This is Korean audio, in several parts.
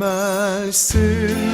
bilmezsin.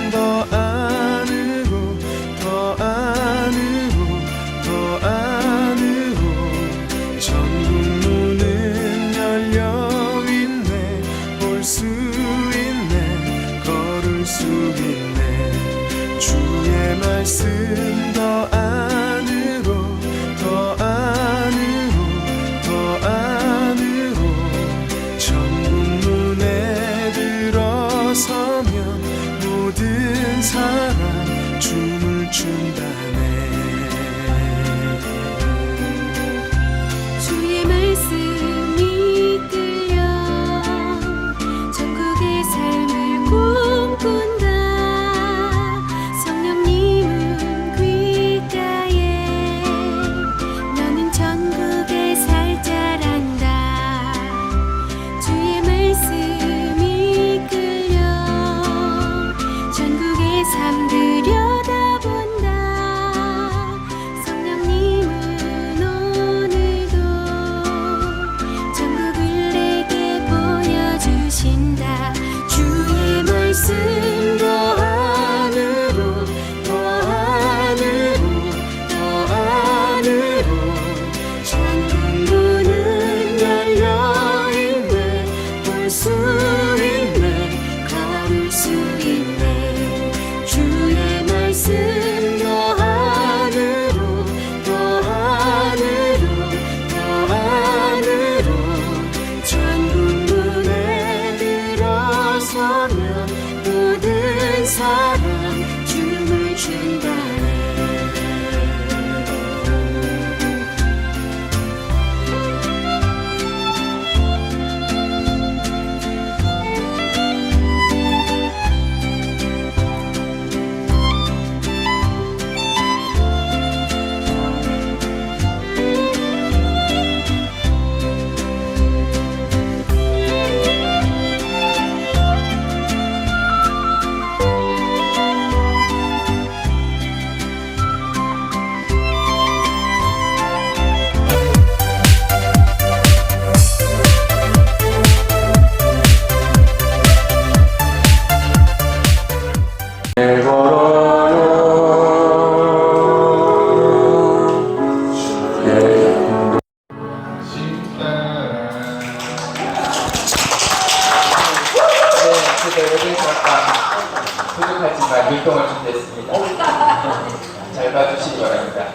하지만 밀동을 준비했습니다. 잘 봐주시기 바랍니다.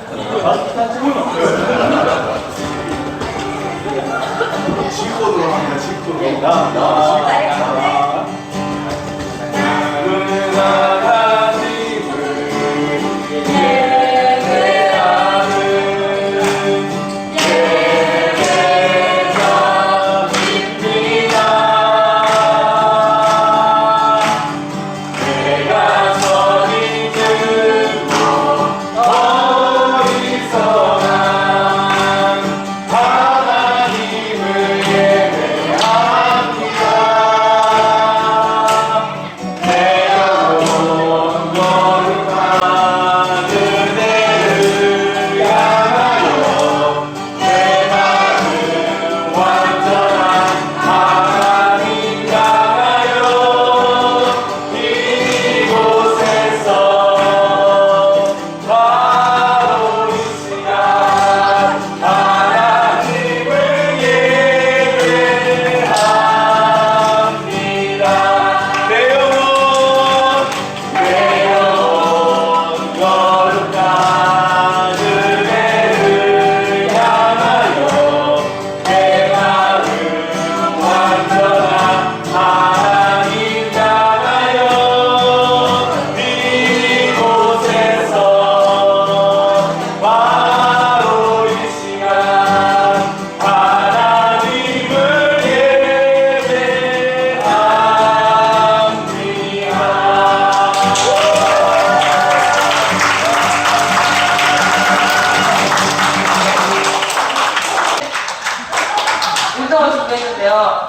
지코로 합니다. 지코로.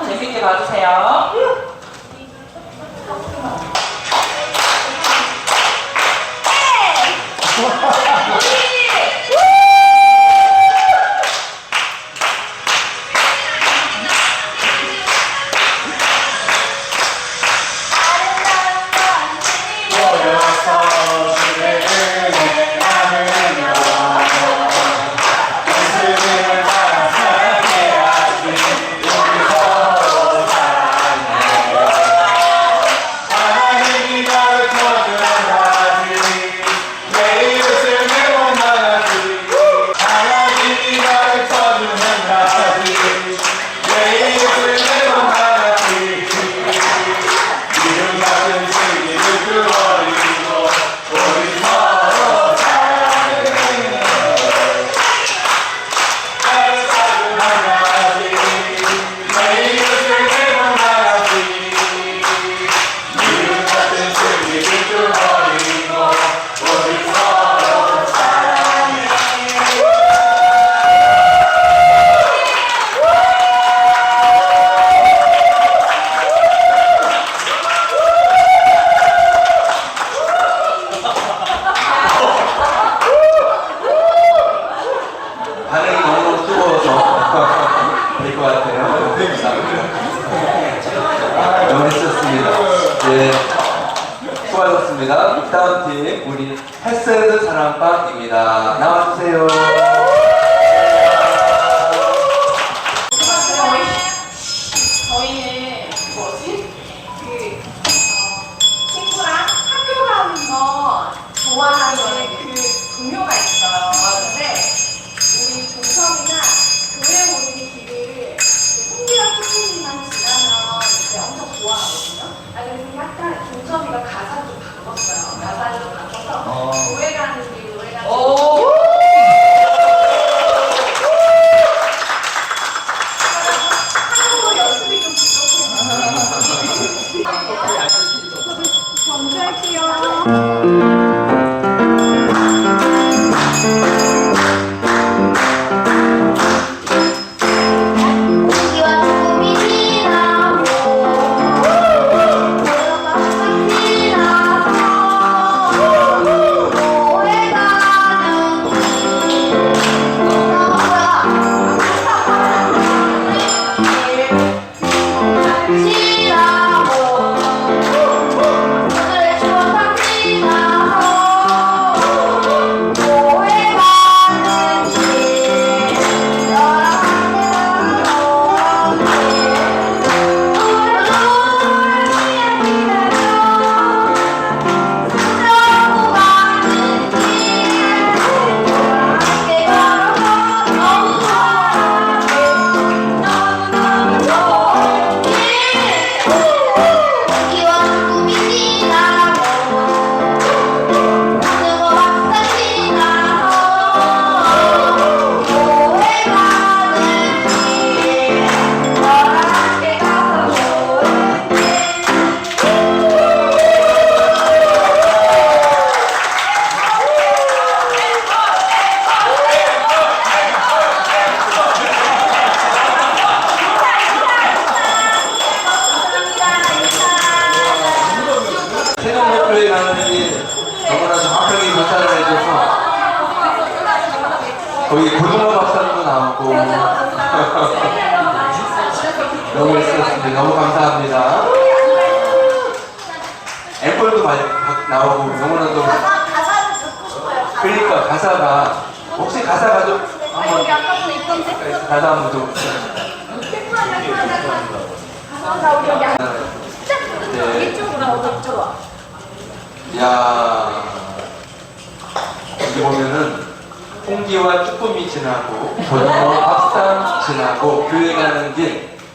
재밌게 봐주세요.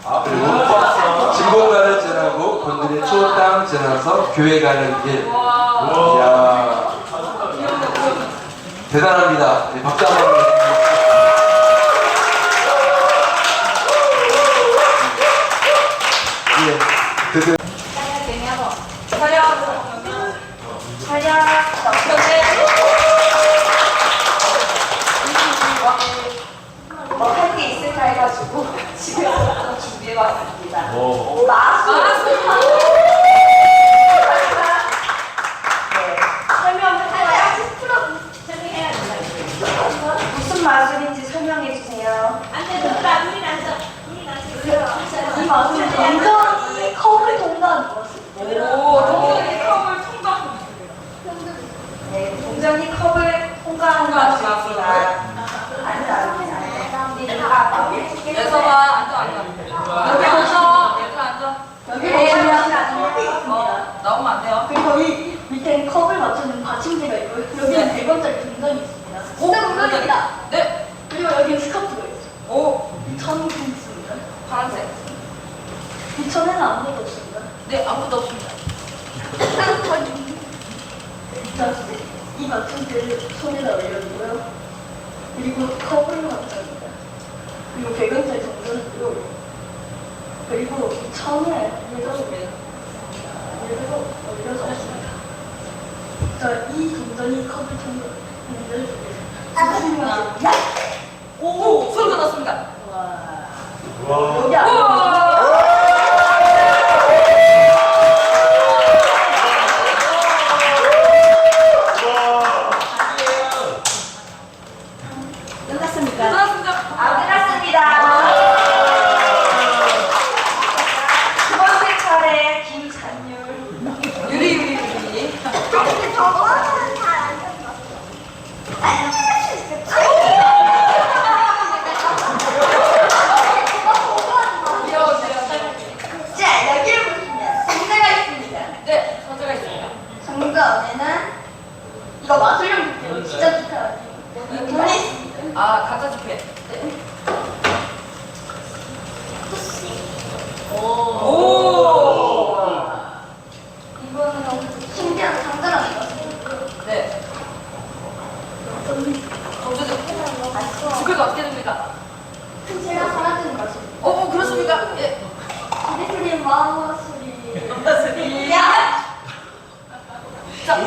길 그리고 진공가를 지나고 건드린 초땅 지나서 교회 가는 길. 이야. 대단합니다. 네, 박수 한번 부탁드립니다. 예, 드디어 뭐할 게 있을까 해가지고 집에서 준비해봤습니다. 오. 마술. 네, 설명을 해야 무슨 마술인지 설명해 주세요. 이 마술은 완전히 컵을 통과하는 마술. 오, 동전이 컵을 통과하고 네, 동전이 컵을 통과하는 통과하는 마술입니다. 앉아, 앉아. 예서가 앉아, 앉아. 여기 앉아. 얘들아 앉아. 여기 보시면 어, 나오면 안 돼요. 그리고 이 밑에 컵을 맞추는 받침대가 있고요. 여기는 네. 100원짜리 동전이 있습니다. 진짜 동전입니다. 네. 그리고 여기는 스카프가 있어요. 오, 천국 있습니다. 파란색. 부천에는 아무것도 없습니다. 네, 아무것도 없습니다. 자, 손에다 올려주고요. 그리고 컵을 갖다입니다. 그리고 100원짜리 동전이고요. 그리고 천에 얘도 얘도 올려서 없습니다. 자, 이 동전이 컵을 통과 동전을 야! 오, 소리 돋았습니다. 와. 여기 안 아, 소리. 야! 자,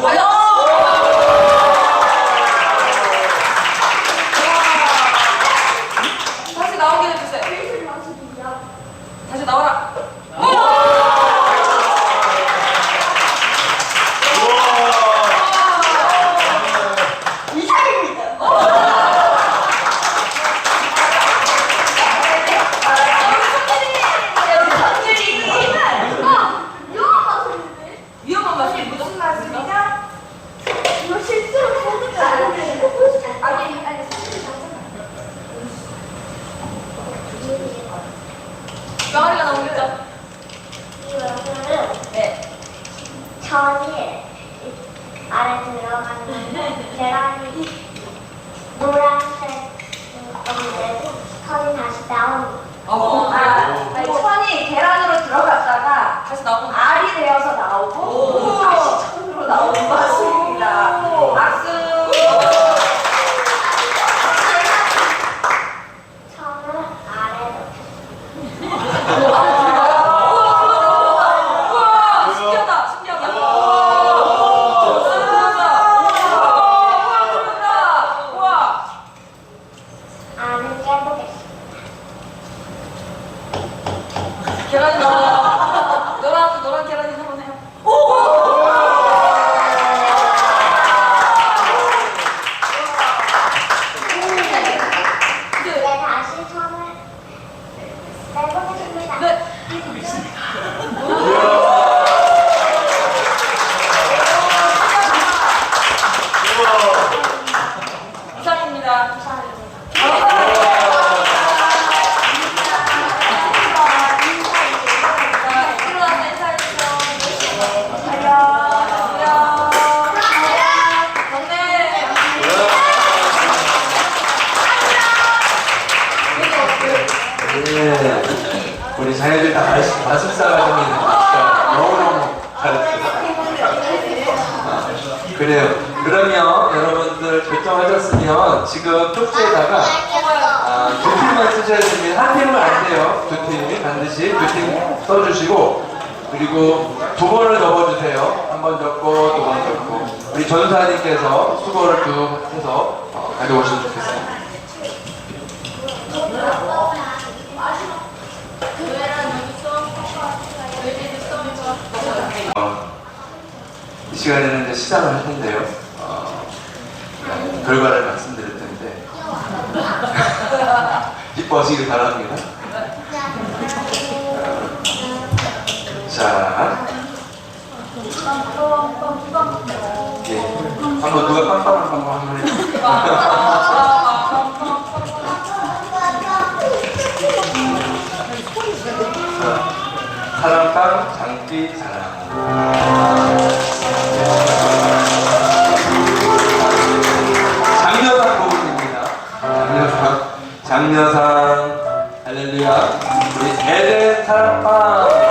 써주셔야 됩니다. 한 팀은 안 돼요. 두 팀이 반드시 두 팀 써주시고 그리고 두 번을 접어주세요. 한 번 접고 두 번 접고 우리 전사님께서 수거를 쭉 해서 어, 가져오시면 좋겠습니다. 어, 이 시간에는 이제 시작을 할 텐데요. 어, 네, 결과를 말씀드립니다. 기뻐하시길 바랍니다. 자. 예. 한번 누가 빵빵한 방법 한번 해주세요. 사람 빵, 장기 사랑. 장려사 부분입니다. 장려사, 장려사 사랑방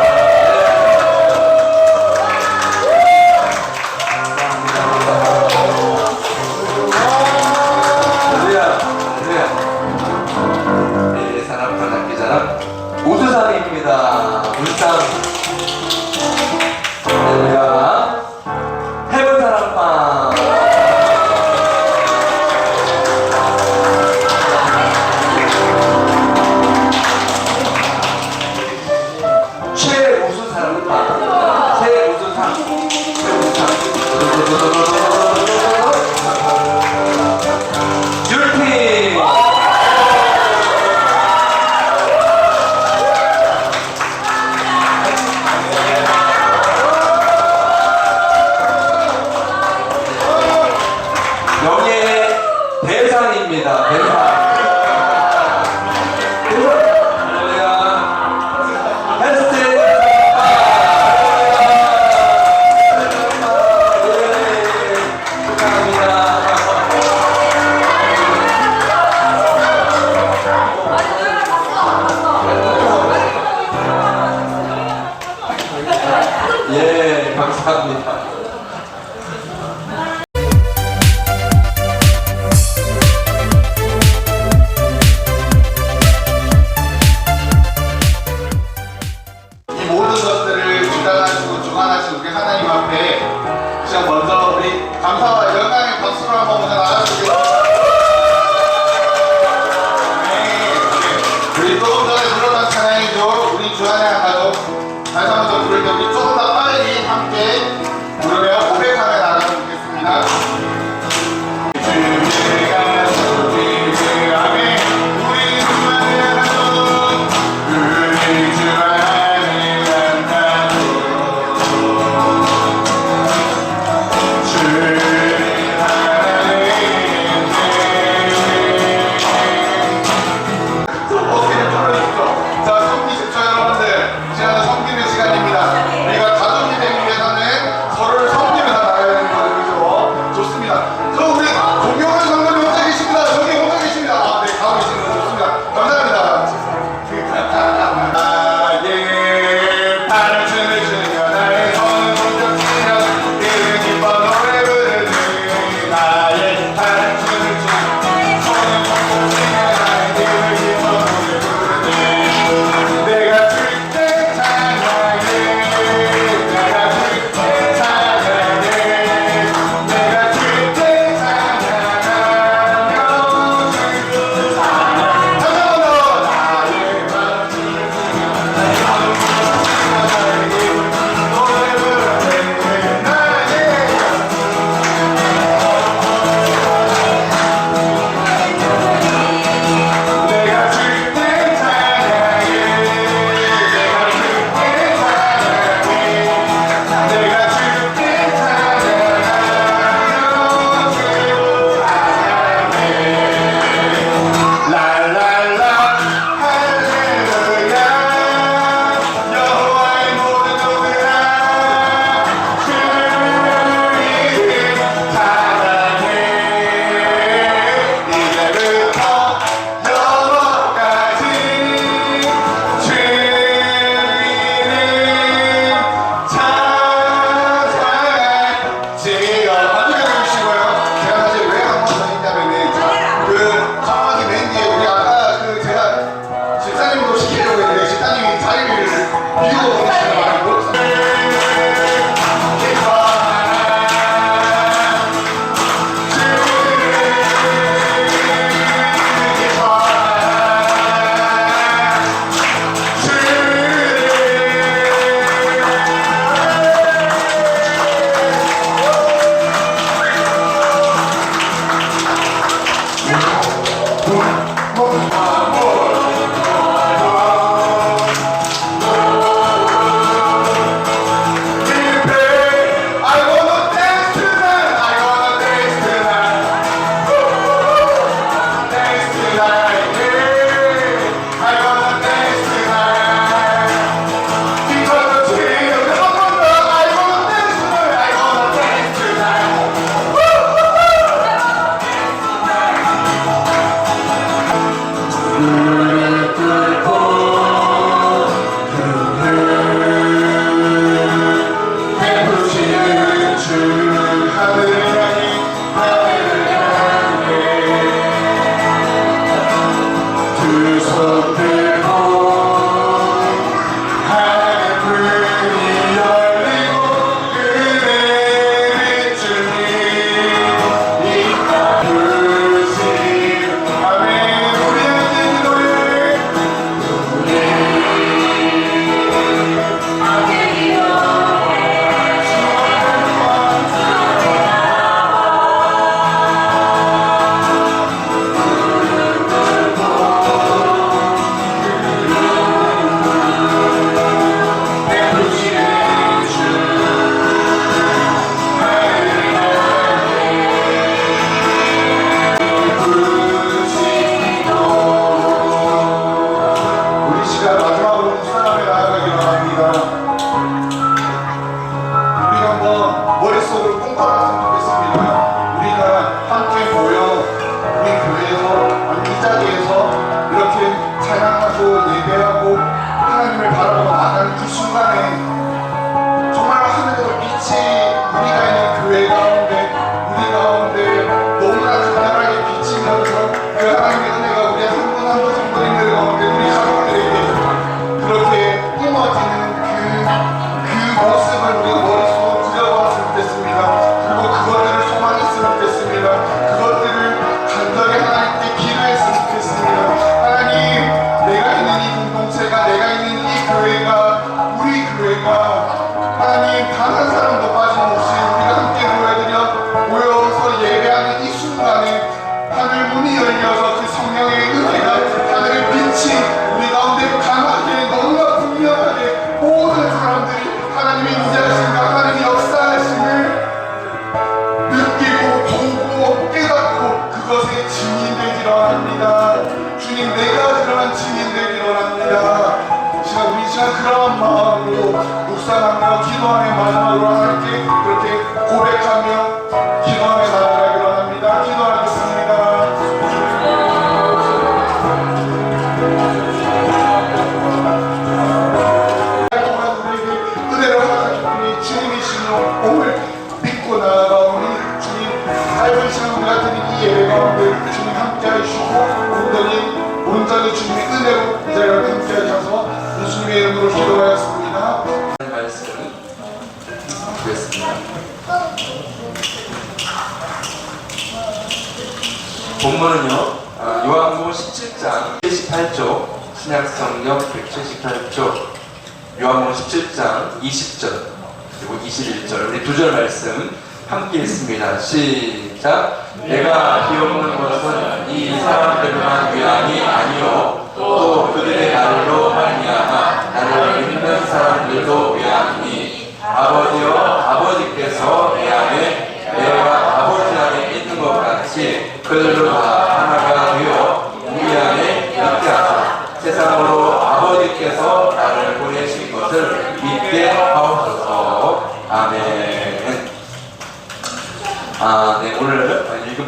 시작.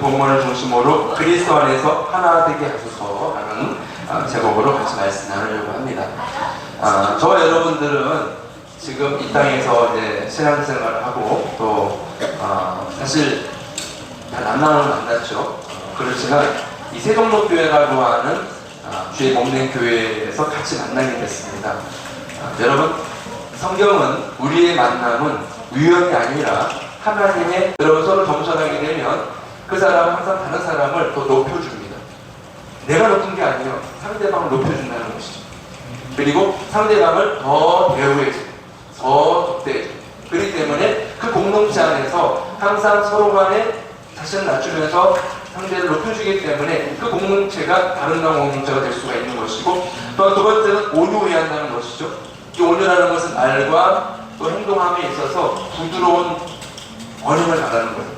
본문을 중심으로 그리스도 안에서 하나 되게 하소서라는 어, 제목으로 같이 말씀 나누려고 합니다. 어, 아, 저 여러분들은 지금 이 땅에서 이제 신앙생활을 하고 또 어, 사실 만나는 만났죠. 어, 그렇지만 이 세종로교회라고 하는 어, 주의 몸된 교회에서 같이 만나게 됐습니다. 아, 여러분 성경은 우리의 만남은 우연이 아니라 하나님의 여러분 서로 정전하게 되면 그 사람은 항상 다른 사람을 더 높여줍니다. 내가 높은 게 아니에요. 상대방을 높여준다는 것이죠. 그리고 상대방을 더 대우해주고, 더 적대해주고. 그렇기 때문에 그 공동체 안에서 항상 서로 간에 자신을 낮추면서 상대를 높여주기 때문에 그 공동체가 아름다운 공동체가 될 수가 있는 것이고, 또두 번째는 온유해야 한다는 것이죠. 이 온유라는 것은 말과 또 행동함에 있어서 부드러운 언행을 바라는 거예요.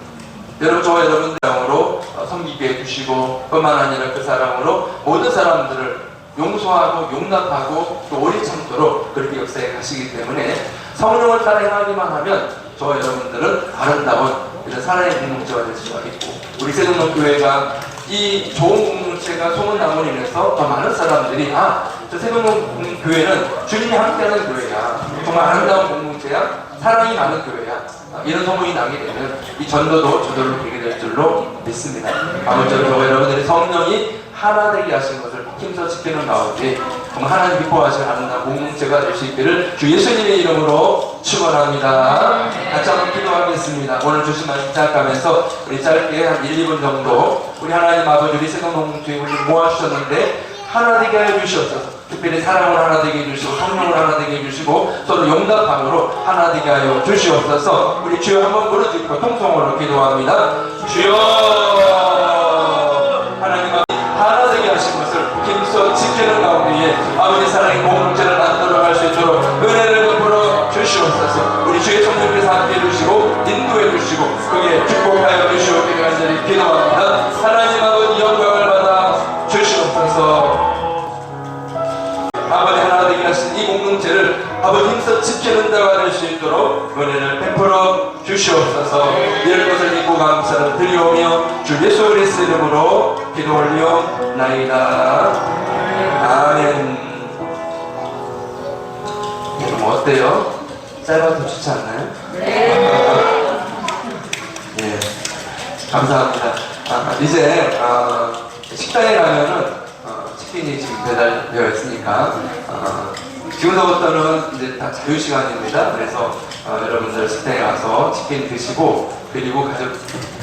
여러분 저와 여러분들 사랑으로 어, 섬기게 해주시고 뿐만 아니라 그 사랑으로 모든 사람들을 용서하고 용납하고 또 오래 참도록 그렇게 역사에 가시기 때문에 성령을 따라 행하기만 하면 저와 여러분들은 아름다운 이런 사랑의 공동체가 될 수가 있고 우리 세종동 교회가 이 좋은 공동체가 소문남으로 인해서 더 많은 사람들이 아저 세종동 교회는 주님이 함께하는 교회야. 정말 아름다운 공동체야. 사랑이 많은 교회야. 아, 이런 소문이 나게 되면 이 전도도 저절로 되게 될 줄로 믿습니다. 아무쪼록 저와 여러분들이 성령이 하나 되게 하신 것을 힘써 지키는 가운데 정말 하나님 기뻐하시는 아름다운 공동체가 될 수 있기를 주 예수님의 이름으로 축원합니다. 같이 한번 기도하겠습니다. 오늘 주신 말씀 시작하면서 우리 짧게 한 1, 2분 정도 우리 하나님 아버지 우리 세상 공동체에 우리 모아주셨는데 하나 되게 하여 주시옵소서. 특별히 사랑을 하나 되게 해주시고 성령을 하나 되게 해주시고 서로 용납함으로 하나 되게 하여 주시옵소서. 우리 주여 한번 부르짖고 통성으로 기도합니다. 주여 하나님 아버지 하나 되게 하신 것을 힘써 지키는 가운데에 아버지 사랑의 공동체를 만들어 힘써 지키는 자가 될수 있도록 은혜를 베풀어 주시옵소서. 이럴 것을 믿고 감사를 드리오며 주 예수 그리스도 이름으로 기도 올리옵나이다. 아멘. 여러분 어때요? 짧아도 좋지 않나요? 네. 감사합니다. 아, 이제 아, 식당에 가면은 어, 치킨이 지금 배달되어 있으니까 어, 지금서부터는 이제 다 자유 시간입니다. 그래서 어, 여러분들 식당에 가서 치킨 드시고 그리고 가족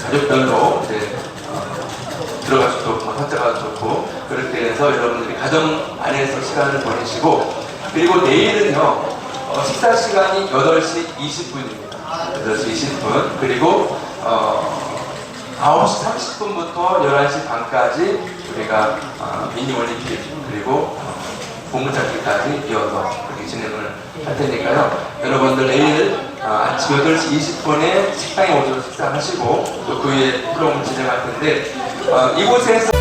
가족별로 이제 어, 들어가셔도 좋고 혼자가 좋고 그렇게 해서 여러분들이 가정 안에서 시간을 보내시고 그리고 내일은요 어, 식사 시간이 8시 20분입니다. 8시 20분 그리고 어, 9시 30분부터 11시 반까지 우리가 어, 미니 올림픽 그리고 어, 보물찾기까지 이어서 그렇게 진행을 할 테니까요. 여러분들 내일 어, 아침 8시 20분에 식당에 오셔서 식사하시고 또 그 후에 프로그램을 진행할 텐데 어, 이곳에서